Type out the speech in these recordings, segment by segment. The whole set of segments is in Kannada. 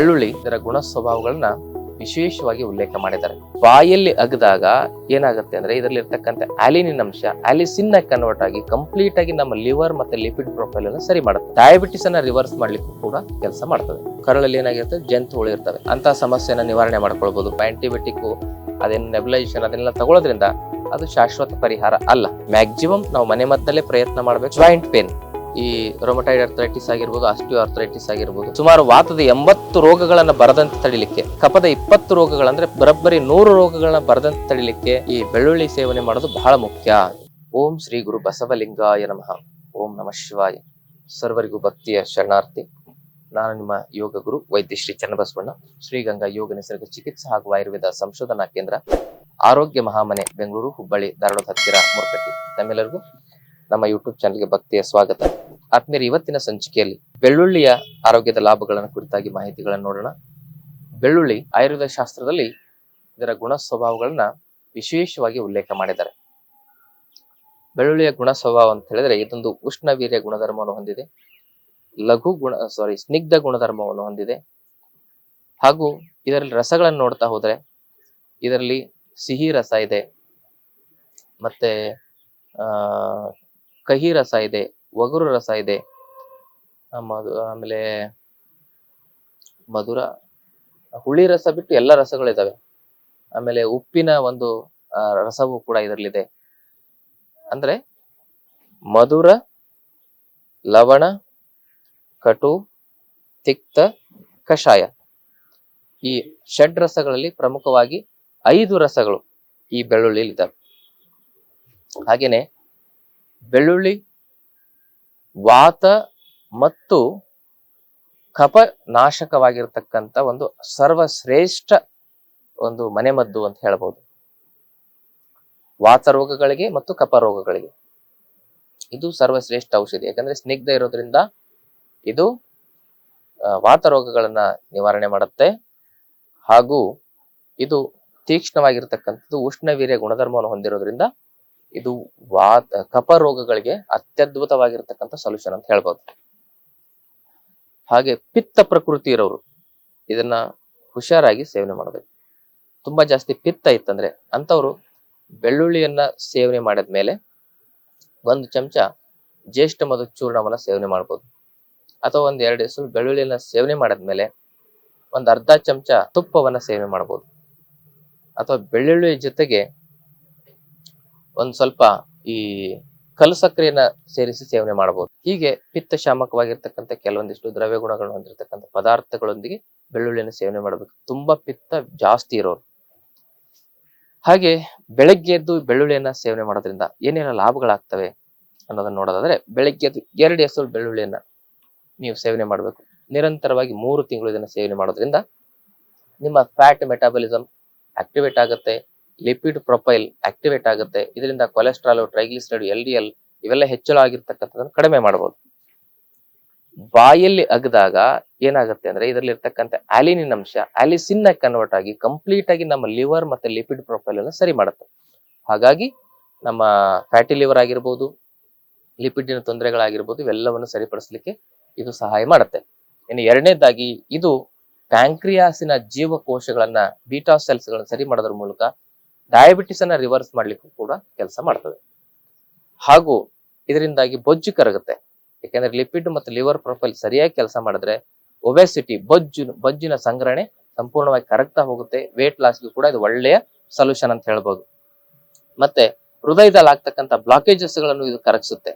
ಬೆಳ್ಳುಳ್ಳಿ ಇದರ ಗುಣ ಸ್ವಭಾವಗಳನ್ನ ವಿಶೇಷವಾಗಿ ಉಲ್ಲೇಖ ಮಾಡಿದ್ದಾರೆ. ಬಾಯಲ್ಲಿ ಅಗದಾಗ ಏನಾಗುತ್ತೆ ಅಂದ್ರೆ ಇದರಲ್ಲಿ ಇರ್ತಕ್ಕಂಥ ಆಲಿನಿನ್ ಅಂಶ ಆಲಿಸಿನ್ ಕನ್ವರ್ಟ್ ಆಗಿ ಕಂಪ್ಲೀಟ್ ಆಗಿ ನಮ್ಮ ಲಿವರ್ ಮತ್ತೆ ಲಿಪಿಡ್ ಪ್ರೊಫೈಲ್ ಅನ್ನು ಸರಿ ಮಾಡುತ್ತೆ. ಡಯಾಬಿಟಿಸ್ ಅನ್ನ ರಿವರ್ಸ್ ಮಾಡ್ಲಿಕ್ಕೂ ಕೂಡ ಕೆಲಸ ಮಾಡ್ತದೆ. ಕರಳಲ್ಲಿ ಏನಾಗಿರುತ್ತೆ? ಜಂತುಗಳು ಇರ್ತವೆ. ಅಂತ ಸಮಸ್ಯೆನ ನಿವಾರಣೆ ಮಾಡ್ಕೊಳ್ಬಹುದು ಆಂಟಿಬಯೋಟಿಕ್ ಅದೇನು ನೆಬಲೈಸೇಷನ್ ಅದನ್ನೆಲ್ಲ ತಗೊಳ್ಳೋದ್ರಿಂದ ಅದು ಶಾಶ್ವತ ಪರಿಹಾರ ಅಲ್ಲ. ಮ್ಯಾಕ್ಸಿಮಮ್ ನಾವು ಮನೆ ಮದ್ದಲ್ಲೇ ಪ್ರಯತ್ನ ಮಾಡಬೇಕು. ಜಾಯಿಂಟ್ ಪೇನ್ ಈ ರೊಮಟೈಡ್ ಅರ್ಥರೈಟಿಸ್ ಆಗಿರ್ಬೋದು ಆಸ್ಟಿಯೋ ಅರ್ಥರೈಟಿಸ್ ಆಗಿರ್ಬೋದು, ಸುಮಾರು ವಾತದ ಎಂಬತ್ತು ರೋಗಗಳನ್ನ ಬರದಂತೆ ತಡಿಲಿಕ್ಕೆ ಕಪದ ಇಪ್ಪತ್ತು ರೋಗಗಳಂದ್ರೆ ಬರೋಬ್ಬರಿ ನೂರು ರೋಗಗಳನ್ನ ಬರದಂತೆ ತಡಿಲಿಕ್ಕೆ ಈ ಬೆಳ್ಳುಳ್ಳಿ ಸೇವನೆ ಮಾಡೋದು ಬಹಳ ಮುಖ್ಯ. ಓಂ ಶ್ರೀ ಗುರು ಬಸವಲಿಂಗಾಯ ನಮಃ. ಓಂ ನಮಃ ಶಿವಾಯ. ಸರ್ವರಿಗೂ ಭಕ್ತಿಯ ಶರಣಾರ್ಥಿ. ನಾನು ನಿಮ್ಮ ಯೋಗ ಗುರು ವೈದ್ಯ ಶ್ರೀ ಚನ್ನಬಸವಣ್ಣ, ಶ್ರೀಗಂಗಾ ಯೋಗ ನಿಸರ್ಗ ಚಿಕಿತ್ಸಾ ಹಾಗೂ ಆಯುರ್ವೇದ ಸಂಶೋಧನಾ ಕೇಂದ್ರ, ಆರೋಗ್ಯ ಮಹಾಮನೆ, ಬೆಂಗಳೂರು, ಹುಬ್ಬಳ್ಳಿ ಧಾರವಾಡ ಹತ್ತಿರ ಮುರುಕಟ್ಟಿ ತಮ್ಮೆಲ್ಲರಿಗೂ ನಮ್ಮ ಯೂಟ್ಯೂಬ್ ಚಾನಲ್ಗೆ ಭಕ್ತಿಯ ಸ್ವಾಗತ. ಆತ್ಮೀಯರು, ಇವತ್ತಿನ ಸಂಚಿಕೆಯಲ್ಲಿ ಬೆಳ್ಳುಳ್ಳಿಯ ಆರೋಗ್ಯದ ಲಾಭಗಳನ್ನು ಕುರಿತಾಗಿ ಮಾಹಿತಿಗಳನ್ನು ನೋಡೋಣ. ಬೆಳ್ಳುಳ್ಳಿ ಆಯುರ್ವೇದ ಶಾಸ್ತ್ರದಲ್ಲಿ ಇದರ ಗುಣ ಸ್ವಭಾವಗಳನ್ನ ವಿಶೇಷವಾಗಿ ಉಲ್ಲೇಖ ಮಾಡಿದ್ದಾರೆ. ಬೆಳ್ಳುಳ್ಳಿಯ ಗುಣ ಸ್ವಭಾವ ಅಂತ ಹೇಳಿದ್ರೆ ಇದೊಂದು ಉಷ್ಣವೀರ್ಯ ಗುಣಧರ್ಮವನ್ನು ಹೊಂದಿದೆ. ಲಘು ಗುಣ ಸಾರಿ ಸ್ನಿಗ್ಧ ಗುಣಧರ್ಮವನ್ನು ಹೊಂದಿದೆ. ಹಾಗೂ ಇದರಲ್ಲಿ ರಸಗಳನ್ನು ನೋಡ್ತಾ ಹೋದ್ರೆ ಇದರಲ್ಲಿ ಸಿಹಿ ರಸ ಇದೆ. ಮತ್ತೆ ಕಹಿ ರಸ ಇದೆ, ಒಗರು ರಸ ಇದೆ ಮಧು ಆಮೇಲೆ ಮಧುರ, ಹುಳಿ ರಸ ಬಿಟ್ಟು ಎಲ್ಲ ರಸಗಳಿದ್ದಾವೆ ಆಮೇಲೆ ಉಪ್ಪಿನ ಒಂದು ರಸವೂ ಕೂಡ ಇದರಲ್ಲಿದೆ. ಅಂದ್ರೆ ಮಧುರ, ಲವಣ, ಕಟು, ತಿಕ್ತ, ಕಷಾಯ. ಈ ಷಡ್ ರಸಗಳಲ್ಲಿ ಪ್ರಮುಖವಾಗಿ ಐದು ರಸಗಳು ಈ ಬೆಳ್ಳುಳ್ಳಿಲಿ ಇದ್ದಾವೆ ಹಾಗೇನೆ ಬೆಳ್ಳುಳ್ಳಿ, ವಾತ ಮತ್ತು ಕಪನಾಶಕವಾಗಿರ್ತಕ್ಕಂಥ ಒಂದು ಸರ್ವಶ್ರೇಷ್ಠ ಒಂದು ಮನೆಮದ್ದು ಅಂತ ಹೇಳ್ಬೋದು. ವಾತ ರೋಗಗಳಿಗೆ ಮತ್ತು ಕಪ ರೋಗಗಳಿಗೆ. ಇದು ಸರ್ವಶ್ರೇಷ್ಠ ಔಷಧಿ. ಯಾಕಂದ್ರೆ ಸ್ನಿಗ್ಧ ಇರೋದ್ರಿಂದ ಇದು ವಾತ ರೋಗಗಳನ್ನ ನಿವಾರಣೆ ಮಾಡುತ್ತೆ. ಹಾಗೂ ಇದು ತೀಕ್ಷ್ಣವಾಗಿರ್ತಕ್ಕಂಥದ್ದು ಉಷ್ಣವೀರ್ಯ ಗುಣಧರ್ಮವನ್ನು ಹೊಂದಿರೋದ್ರಿಂದ ಇದು ವಾತ ಕಪ ರೋಗಗಳಿಗೆ ಅತ್ಯದ್ಭುತವಾಗಿರ್ತಕ್ಕಂಥ ಸೊಲ್ಯೂಷನ್ ಅಂತ ಹೇಳ್ಬೋದು. ಹಾಗೆ ಪಿತ್ತ ಪ್ರಕೃತಿ ಇರೋರು ಇದನ್ನ ಹುಷಾರಾಗಿ ಸೇವನೆ ಮಾಡಬೇಕು. ತುಂಬಾ ಜಾಸ್ತಿ ಪಿತ್ತ ಇತ್ತಂದ್ರೆ ಅಂಥವ್ರು ಬೆಳ್ಳುಳ್ಳಿಯನ್ನ ಸೇವನೆ ಮಾಡಿದ್ಮೇಲೆ ಒಂದು ಚಮಚ ಜ್ಯೇಷ್ಠ ಮಧು ಚೂರ್ಣವನ್ನ ಸೇವನೆ ಮಾಡ್ಬೋದು. ಅಥವಾ ಒಂದ್ ಎರಡು ಹೆಸರು ಬೆಳ್ಳುಳ್ಳಿಯನ್ನ ಸೇವನೆ ಮಾಡಿದ್ಮೇಲೆ ಒಂದ್ ಅರ್ಧ ಚಮಚ ತುಪ್ಪವನ್ನ ಸೇವನೆ ಮಾಡ್ಬೋದು. ಅಥವಾ ಬೆಳ್ಳುಳ್ಳಿ ಜೊತೆಗೆ ಒಂದ್ ಸ್ವಲ್ಪ ಈ ಕಲ್ಲು ಸಕ್ಕರೆಯನ್ನ ಸೇರಿಸಿ ಸೇವನೆ ಮಾಡಬಹುದು. ಹೀಗೆ ಪಿತ್ತ ಶಾಮಕವಾಗಿರ್ತಕ್ಕಂಥ ಕೆಲವೊಂದಿಷ್ಟು ದ್ರವ್ಯ ಗುಣಗಳನ್ನು ಹೊಂದಿರತಕ್ಕಂಥ ಪದಾರ್ಥಗಳೊಂದಿಗೆ ಬೆಳ್ಳುಳ್ಳಿಯನ್ನು ಸೇವನೆ ಮಾಡಬೇಕು. ತುಂಬಾ ಪಿತ್ತ ಜಾಸ್ತಿ ಇರೋರು. ಹಾಗೆ ಬೆಳಗ್ಗೆ ಎದ್ದು ಬೆಳ್ಳುಳ್ಳಿಯನ್ನ ಸೇವನೆ ಮಾಡೋದ್ರಿಂದ ಏನೇನ ಲಾಭಗಳಾಗ್ತವೆ ಅನ್ನೋದನ್ನ ನೋಡೋದಾದ್ರೆ ಬೆಳಗ್ಗೆ ಎದ್ದು ಎರಡು ಹೆಸರು ಬೆಳ್ಳುಳ್ಳಿಯನ್ನ ನೀವು ಸೇವನೆ ಮಾಡಬೇಕು. ನಿರಂತರವಾಗಿ ಮೂರು ತಿಂಗಳು ಇದನ್ನ ಸೇವನೆ ಮಾಡೋದ್ರಿಂದ ನಿಮ್ಮ ಫ್ಯಾಟ್ ಮೆಟಾಬಲಿಸಮ್ ಆಕ್ಟಿವೇಟ್ ಆಗುತ್ತೆ. ಲಿಪಿಡ್ ಪ್ರೊಫೈಲ್ ಆಕ್ಟಿವೇಟ್ ಆಗುತ್ತೆ. ಇದರಿಂದ cholesterol, triglyceride, L D L ಇವೆಲ್ಲ ಹೆಚ್ಚಳ ಆಗಿರ್ತಕ್ಕಂಥದ್ದನ್ನು ಕಡಿಮೆ ಮಾಡಬಹುದು ಬಾಯಲ್ಲಿ ಅಗದಾಗ ಏನಾಗುತ್ತೆ ಅಂದ್ರೆ ಇದರಲ್ಲಿ ಇರ್ತಕ್ಕಂಥ ಆಲಿನಿನ್ ಅಂಶ, ಆಲಿಸಿನ್ ಕನ್ವರ್ಟ್ ಆಗಿ ಕಂಪ್ಲೀಟ್ ಆಗಿ ನಮ್ಮ ಲಿವರ್ ಮತ್ತೆ ಲಿಪಿಡ್ ಪ್ರೊಫೈಲ್ ಅನ್ನು ಸರಿ ಮಾಡುತ್ತೆ. ಹಾಗಾಗಿ ನಮ್ಮ ಫ್ಯಾಟಿ ಲಿವರ್ ಆಗಿರ್ಬೋದು, ಲಿಪಿಡಿನ ತೊಂದರೆಗಳಾಗಿರ್ಬೋದು, ಇವೆಲ್ಲವನ್ನು ಸರಿಪಡಿಸಲಿಕ್ಕೆ ಇದು ಸಹಾಯ ಮಾಡುತ್ತೆ. ಇನ್ನು ಎರಡನೇದಾಗಿ ಇದು ಪ್ಯಾಂಕ್ರಿಯಾಸಿನ ಜೀವಕೋಶಗಳನ್ನ ಬೀಟಾ ಸೆಲ್ಸ್ ಗಳನ್ನ ಸರಿ ಮಾಡೋದ್ರ ಮೂಲಕ ಡಯಾಬಿಟಿಸ್ ಅನ್ನ ರಿವರ್ಸ್ ಮಾಡ್ಲಿಕ್ಕೂ ಕೂಡ ಕೆಲಸ ಮಾಡ್ತದೆ. ಹಾಗೂ ಇದರಿಂದಾಗಿ ಬೊಜ್ಜು ಕರಗುತ್ತೆ ಯಾಕಂದ್ರೆ ಲಿಪಿಡ್ ಮತ್ತು ಲಿವರ್ ಪ್ರೊಫೈಲ್ ಸರಿಯಾಗಿ ಕೆಲಸ ಮಾಡಿದ್ರೆ ಒಬೆಸಿಟಿ ಬೊಜ್ಜು, ಬೊಜ್ಜಿನ ಸಂಗ್ರಹಣೆ ಸಂಪೂರ್ಣವಾಗಿ ಕರಗ್ತಾ ಹೋಗುತ್ತೆ. ವೇಟ್ ಲಾಸ್ಗೂ ಕೂಡ ಇದು ಒಳ್ಳೆಯ ಸೊಲ್ಯೂಷನ್ ಅಂತ ಹೇಳ್ಬೋದು. ಮತ್ತೆ ಹೃದಯದಲ್ಲಿ ಆಗ್ತಕ್ಕಂಥ ಬ್ಲಾಕೇಜಸ್ ಇದು ಕರಗಿಸುತ್ತೆ.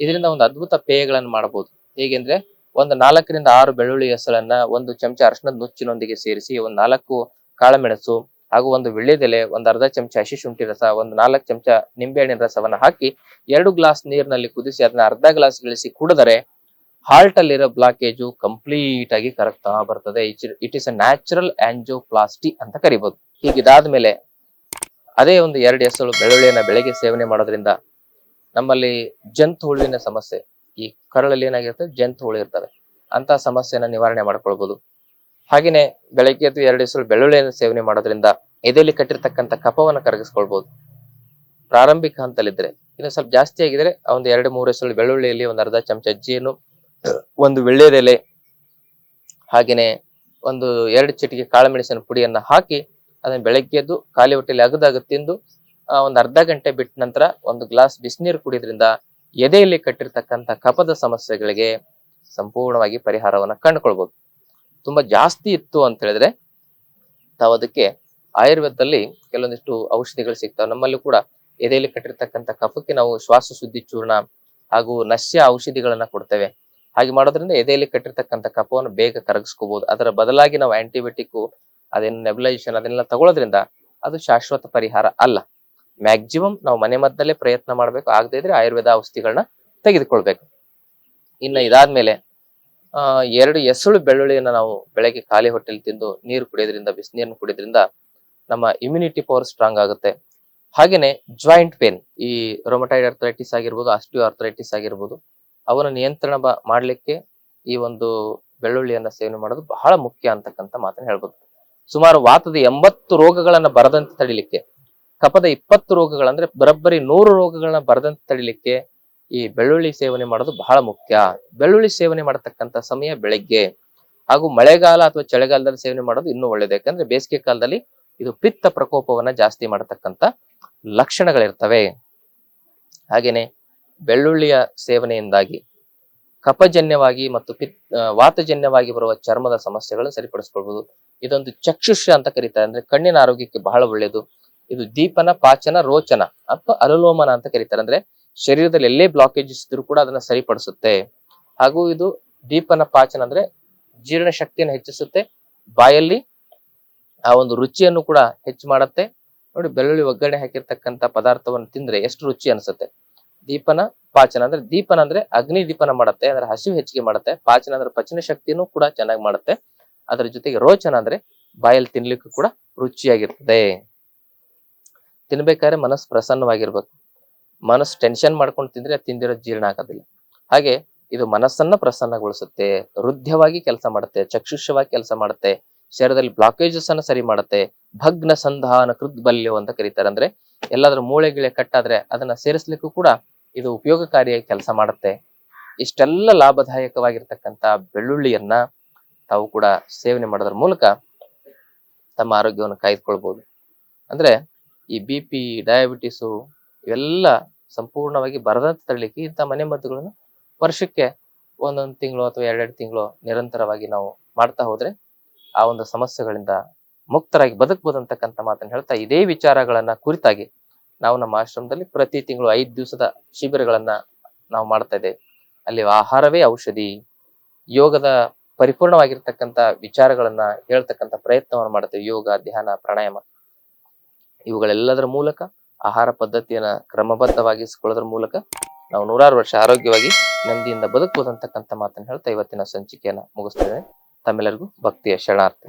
ಇದರಿಂದ ಒಂದು ಅದ್ಭುತ ಪೇಯಗಳನ್ನು ಮಾಡಬಹುದು. ಹೇಗೆಂದ್ರೆ ಒಂದು ನಾಲ್ಕರಿಂದ ಆರು ಬೆಳ್ಳುಳ್ಳಿ ಹೆಸರನ್ನ ಒಂದು ಚಮಚ ಅರಶಿನದ ನುಚ್ಚಿನೊಂದಿಗೆ ಸೇರಿಸಿ ಒಂದು ನಾಲ್ಕು ಕಾಳುಮೆಣಸು ಹಾಗೂ ಒಂದು ವಿಳ್ಳೆದೆಲೆ, ಒಂದು ಅರ್ಧ ಚಮಚ ಹಸಿ ಶುಂಠಿ ರಸ, ಒಂದು ನಾಲ್ಕು ಚಮಚ ನಿಂಬೆಹಣ್ಣಿನ ರಸವನ್ನ ಹಾಕಿ ಎರಡು ಗ್ಲಾಸ್ ನೀರಿನಲ್ಲಿ ಕುದಿಸಿ ಅದನ್ನ ಅರ್ಧ ಗ್ಲಾಸ್ ಇಳಿಸಿ ಕುಡಿದರೆ ಹಾರ್ಟ್ ಅಲ್ಲಿರೋ ಬ್ಲಾಕೇಜು ಕಂಪ್ಲೀಟ್ ಆಗಿ ಕರಗ್ತಾ ಬರ್ತದೆ. It is a natural angioplasty ಅಂತ ಕರಿಬಹುದು ಹೀಗಿದಾದ್ಮೇಲೆ ಅದೇ ಒಂದು ಎರಡು ಹೆಸರು ಬೆಳ್ಳುಳ್ಳಿಯನ್ನ ಬೆಳಗ್ಗೆ ಸೇವನೆ ಮಾಡೋದ್ರಿಂದ ನಮ್ಮಲ್ಲಿ ಜಂತು ಹುಳುವಿನ ಸಮಸ್ಯೆ, ಈ ಕರಳಲ್ಲಿ ಏನಾಗಿರ್ತದೆ ಜಂತು ಹುಳು ಇರ್ತವೆ. ಅಂತ ಸಮಸ್ಯೆನ ನಿವಾರಣೆ ಮಾಡ್ಕೊಳ್ಬಹುದು ಹಾಗೇನೆ ಬೆಳಗ್ಗೆ ಎದ್ದು ಎರಡು ಎಸಳು ಬೆಳ್ಳುಳ್ಳಿಯನ್ನು ಸೇವನೆ ಮಾಡೋದ್ರಿಂದ ಎದೆಯಲ್ಲಿ ಕಟ್ಟಿರ್ತಕ್ಕಂಥ ಕಫವನ್ನು ಕರಗಿಸ್ಕೊಳ್ಬಹುದು ಪ್ರಾರಂಭಿಕ ಹಂತಲಿದ್ರೆ ಇನ್ನು ಸ್ವಲ್ಪ ಜಾಸ್ತಿ ಆಗಿದ್ರೆ ಒಂದು ಎರಡು ಮೂರು ಹೆಸರು ಬೆಳ್ಳುಳ್ಳಿಯಲ್ಲಿ ಒಂದು ಅರ್ಧ ಚಮಚ ಜೇನು ಒಂದು ಬೆಳ್ಳೆದೆಲೆ ಹಾಗೇನೆ ಒಂದು ಎರಡು ಚಿಟಿಕೆ ಕಾಳುಮೆಣಸಿನ ಪುಡಿಯನ್ನ ಹಾಕಿ ಅದನ್ನ ಬೆಳಗ್ಗೆ ಎದ್ದು ಖಾಲಿ ಹೊಟ್ಟೆಯಲ್ಲಿ ಅಗದಾಗ ತಿಂದು ಒಂದು ಅರ್ಧ ಗಂಟೆ ಬಿಟ್ಟ ನಂತರ ಒಂದು ಗ್ಲಾಸ್ ಬಿಸಿನೀರು ಕುಡಿಯೋದ್ರಿಂದ ಎದೆಯಲ್ಲಿ ಕಟ್ಟಿರ್ತಕ್ಕಂಥ ಕಫದ ಸಮಸ್ಯೆಗಳಿಗೆ ಸಂಪೂರ್ಣವಾಗಿ ಪರಿಹಾರವನ್ನ ಕಂಡುಕೊಳ್ಬಹುದು ತುಂಬಾ ಜಾಸ್ತಿ ಇತ್ತು ಅಂತ ಹೇಳಿದ್ರೆ ತಾವು ಅದಕ್ಕೆ ಆಯುರ್ವೇದದಲ್ಲಿ ಕೆಲವೊಂದಿಷ್ಟು ಔಷಧಿಗಳು ಸಿಗ್ತಾವೆ. ನಮ್ಮಲ್ಲೂ ಕೂಡ ಎದೆಯಲ್ಲಿ ಕಟ್ಟಿರ್ತಕ್ಕಂಥ ಕಫಕ್ಕೆ ನಾವು ಶ್ವಾಸ ಶುದ್ಧಿ ಚೂರ್ಣ ಹಾಗೂ ನಶ್ಯ ಔಷಧಿಗಳನ್ನ ಕೊಡ್ತೇವೆ. ಹಾಗೆ ಮಾಡೋದ್ರಿಂದ ಎದೆಯಲ್ಲಿ ಕಟ್ಟಿರ್ತಕ್ಕಂಥ ಕಫವನ್ನು ಬೇಗ ಕರಗಿಸ್ಕೋಬಹುದು ಅದರ ಬದಲಾಗಿ ನಾವು ಆಂಟಿಬಯೋಟಿಕ್ ಅದೇನು ನೆಬಲೈಸೇಷನ್ ಅದನ್ನೆಲ್ಲ ತಗೊಳ್ಳೋದ್ರಿಂದ ಅದು ಶಾಶ್ವತ ಪರಿಹಾರ ಅಲ್ಲ. ಮ್ಯಾಕ್ಸಿಮಮ್ ನಾವು ಮನೆ ಮದ್ದಲ್ಲೇ ಪ್ರಯತ್ನ ಮಾಡ್ಬೇಕು. ಆಗದೇ ಇದ್ರೆ ಆಯುರ್ವೇದ ಔಷಧಿಗಳನ್ನ ತೆಗೆದುಕೊಳ್ಬೇಕು. ಇನ್ನು ಇದಾದ್ಮೇಲೆ ಎರಡು ಎಸಳು ಬೆಳ್ಳುಳ್ಳಿಯನ್ನ ನಾವು ಬೆಳಗ್ಗೆ ಖಾಲಿ ಹೊಟ್ಟೆಲಿ ತಿಂದು ನೀರು ಕುಡಿಯೋದ್ರಿಂದ, ಬಿಸಿನೀರನ್ನು ಕುಡಿಯೋದ್ರಿಂದ ನಮ್ಮ ಇಮ್ಯುನಿಟಿ ಪವರ್ ಸ್ಟ್ರಾಂಗ್ ಆಗುತ್ತೆ. ಹಾಗೇನೆ ಜಾಯಿಂಟ್ ಪೇನ್ ಈ ರೊಮಟೈಡ್ ಅರ್ಥರೈಟಿಸ್ ಆಗಿರ್ಬೋದು ಆಸ್ಟಿಯೋ ಅರ್ಥರೈಟಿಸ್ ಆಗಿರ್ಬೋದು, ಅವನ ನಿಯಂತ್ರಣ ಮಾಡ್ಲಿಕ್ಕೆ ಈ ಒಂದು ಬೆಳ್ಳುಳ್ಳಿಯನ್ನ ಸೇವನೆ ಮಾಡೋದು ಬಹಳ ಮುಖ್ಯ ಅಂತಕ್ಕಂತ ಮಾತನ್ನ ಹೇಳ್ಬೋದು. ಸುಮಾರು ವಾತದ ಎಂಬತ್ತು ರೋಗಗಳನ್ನ ಬರದಂತೆ ತಡಿಲಿಕ್ಕೆ ಕಪದ ಇಪ್ಪತ್ತು ರೋಗಗಳಂದ್ರೆ ಬರೋಬ್ಬರಿ ನೂರು ರೋಗಗಳನ್ನ ಬರದಂತೆ ತಡಿಲಿಕ್ಕೆ ಈ ಬೆಳ್ಳುಳ್ಳಿ ಸೇವನೆ ಮಾಡೋದು ಬಹಳ ಮುಖ್ಯ. ಬೆಳ್ಳುಳ್ಳಿ ಸೇವನೆ ಮಾಡತಕ್ಕಂತ ಸಮಯ ಬೆಳಗ್ಗೆ ಹಾಗೂ ಮಳೆಗಾಲ ಅಥವಾ ಚಳಿಗಾಲದಲ್ಲಿ ಸೇವನೆ ಮಾಡೋದು ಇನ್ನೂ ಒಳ್ಳೇದು. ಯಾಕಂದ್ರೆ ಬೇಸಿಗೆ ಕಾಲದಲ್ಲಿ ಇದು ಪಿತ್ತ ಪ್ರಕೋಪವನ್ನ ಜಾಸ್ತಿ ಮಾಡತಕ್ಕಂತ ಲಕ್ಷಣಗಳಿರ್ತವೆ. ಹಾಗೇನೆ ಬೆಳ್ಳುಳ್ಳಿಯ ಸೇವನೆಯಿಂದಾಗಿ ಕಪಜನ್ಯವಾಗಿ ಮತ್ತು ಪಿತ್ ವಾತಜನ್ಯವಾಗಿ ಬರುವ ಚರ್ಮದ ಸಮಸ್ಯೆಗಳನ್ನು ಸರಿಪಡಿಸ್ಕೊಳ್ಬಹುದು ಇದೊಂದು ಚಕ್ಷುಷ್ಯ ಅಂತ ಕರೀತಾರೆ. ಅಂದ್ರೆ ಕಣ್ಣಿನ ಆರೋಗ್ಯಕ್ಕೆ ಬಹಳ ಒಳ್ಳೆಯದು ಇದು ದೀಪನ, ಪಾಚನ, ರೋಚನ ಅಥವಾ ಅನುಲೋಮನ ಅಂತ ಕರೀತಾರೆ. ಅಂದ್ರೆ ಶರೀರದಲ್ಲಿ ಎಲ್ಲೇ ಬ್ಲಾಕೇಜಸ್ ಇದ್ರೂ ಕೂಡ ಅದನ್ನ ಸರಿಪಡಿಸುತ್ತೆ. ಹಾಗೂ ಇದು ದೀಪನ ಪಾಚನ ಅಂದ್ರೆ ಜೀರ್ಣ ಶಕ್ತಿಯನ್ನು ಹೆಚ್ಚಿಸುತ್ತೆ. ಬಾಯಲ್ಲಿ ಆ ಒಂದು ರುಚಿಯನ್ನು ಕೂಡ ಹೆಚ್ಚು ಮಾಡುತ್ತೆ. ನೋಡಿ, ಬೆಳ್ಳುಳ್ಳಿ ಒಗ್ಗರಣೆ ಹಾಕಿರ್ತಕ್ಕಂಥ ಪದಾರ್ಥವನ್ನು ತಿಂದ್ರೆ ಎಷ್ಟು ರುಚಿ ಅನಿಸುತ್ತೆ. ದೀಪನ ಪಾಚನ ಅಂದ್ರೆ, ದೀಪನ ಅಂದ್ರೆ ಅಗ್ನಿ ದೀಪನ ಮಾಡುತ್ತೆ, ಅಂದ್ರೆ ಹಸಿವು ಹೆಚ್ಚಿಗೆ ಮಾಡುತ್ತೆ. ಪಾಚನ ಅಂದ್ರೆ ಪಚನ ಶಕ್ತಿನೂ ಕೂಡ ಚೆನ್ನಾಗಿ ಮಾಡುತ್ತೆ. ಅದರ ಜೊತೆಗೆ ರೋಚನ ಅಂದ್ರೆ ಬಾಯಲ್ಲಿ ತಿನ್ಲಿಕ್ಕೂ ಕೂಡ ರುಚಿಯಾಗಿರ್ತದೆ. ತಿನ್ಬೇಕಾದ್ರೆ ಮನಸ್ಸು ಪ್ರಸನ್ನವಾಗಿರ್ಬೇಕು. ಮನಸ್ಸು ಟೆನ್ಷನ್ ಮಾಡ್ಕೊಂಡು ತಿಂದ್ರೆ ತಿಂದಿರೋ ಜೀರ್ಣ ಆಗೋದಿಲ್ಲ. ಹಾಗೆ ಇದು ಮನಸ್ಸನ್ನ ಪ್ರಸನ್ನಗೊಳಿಸುತ್ತೆ ಹೃದಯವಾಗಿ ಕೆಲಸ ಮಾಡುತ್ತೆ ಚಕ್ಷುಷವಾಗಿ ಕೆಲಸ ಮಾಡುತ್ತೆ, ಶರೀರದಲ್ಲಿ ಬ್ಲಾಕೇಜಸ್ ಅನ್ನ ಸರಿ ಮಾಡುತ್ತೆ, ಭಗ್ನ ಸಂಧಾನ ಕೃದ್ಬಲ್ಯು ಅಂತ ಕರೀತಾರೆ. ಅಂದ್ರೆ ಎಲ್ಲಾದ್ರೂ ಮೂಳೆ ಗಿಳೆ ಕಟ್ಟಾದ್ರೆ ಅದನ್ನ ಸೇರಿಸ್ಲಿಕ್ಕೂ ಕೂಡ ಇದು ಉಪಯೋಗಕಾರಿಯಾಗಿ ಕೆಲಸ ಮಾಡುತ್ತೆ. ಇಷ್ಟೆಲ್ಲ ಲಾಭದಾಯಕವಾಗಿರ್ತಕ್ಕಂಥ ಬೆಳ್ಳುಳ್ಳಿಯನ್ನ ತಾವು ಕೂಡ ಸೇವನೆ ಮಾಡೋದ್ರ ಮೂಲಕ ತಮ್ಮ ಆರೋಗ್ಯವನ್ನು ಕಾಯ್ದುಕೊಳ್ಬಹುದು ಅಂದ್ರೆ ಈ ಬಿ ಪಿ ಡಯಾಬಿಟಿಸು ಇವೆಲ್ಲ ಸಂಪೂರ್ಣವಾಗಿ ಬರದಂತೆ ತಳ್ಳಿಕ್ಕೆ ಇಂಥ ಮನೆ ಮದ್ದುಗಳನ್ನು ವರ್ಷಕ್ಕೆ ಒಂದೊಂದು ತಿಂಗಳು ಅಥವಾ ಎರಡೆರಡು ತಿಂಗಳು ನಿರಂತರವಾಗಿ ನಾವು ಮಾಡ್ತಾ ಹೋದ್ರೆ ಆ ಒಂದು ಸಮಸ್ಯೆಗಳಿಂದ ಮುಕ್ತರಾಗಿ ಬದುಕಬಹುದು ಅಂತಕ್ಕಂಥ ಮಾತನ್ನು ಹೇಳ್ತಾ ಇದೇ ವಿಚಾರಗಳನ್ನ ಕುರಿತಾಗಿ ನಾವು ನಮ್ಮ ಆಶ್ರಮದಲ್ಲಿ ಪ್ರತಿ ತಿಂಗಳು ಐದು ದಿವಸದ ಶಿಬಿರಗಳನ್ನ ನಾವು ಮಾಡ್ತಾ ಇದ್ದೇವೆ. ಅಲ್ಲಿ ಆಹಾರವೇ ಔಷಧಿ. ಯೋಗದ ಪರಿಪೂರ್ಣವಾಗಿರ್ತಕ್ಕಂಥ ವಿಚಾರಗಳನ್ನ ಹೇಳ್ತಕ್ಕಂಥ ಪ್ರಯತ್ನವನ್ನು ಮಾಡ್ತೇವೆ ಯೋಗ, ಧ್ಯಾನ, ಪ್ರಾಣಾಯಾಮ. ಇವುಗಳೆಲ್ಲದರ ಮೂಲಕ ಆಹಾರ ಪದ್ಧತಿಯನ್ನ ಕ್ರಮಬದ್ಧವಾಗಿಸಿಕೊಳ್ಳೋದ್ರ ಮೂಲಕ ನಾವು ನೂರಾರು ವರ್ಷ ಆರೋಗ್ಯವಾಗಿ ನೆಮ್ಮದಿಯಿಂದ ಬದುಕಬಹುದು ಅಂತಕ್ಕಂಥ ಮಾತನ್ನ ಹೇಳ್ತಾ ಇವತ್ತಿನ ಸಂಚಿಕೆಯನ್ನ ಮುಗಿಸ್ತೇನೆ ತಮ್ಮೆಲ್ಲರಿಗೂ ಭಕ್ತಿಯ ಶರಣಾರ್ಥಿ.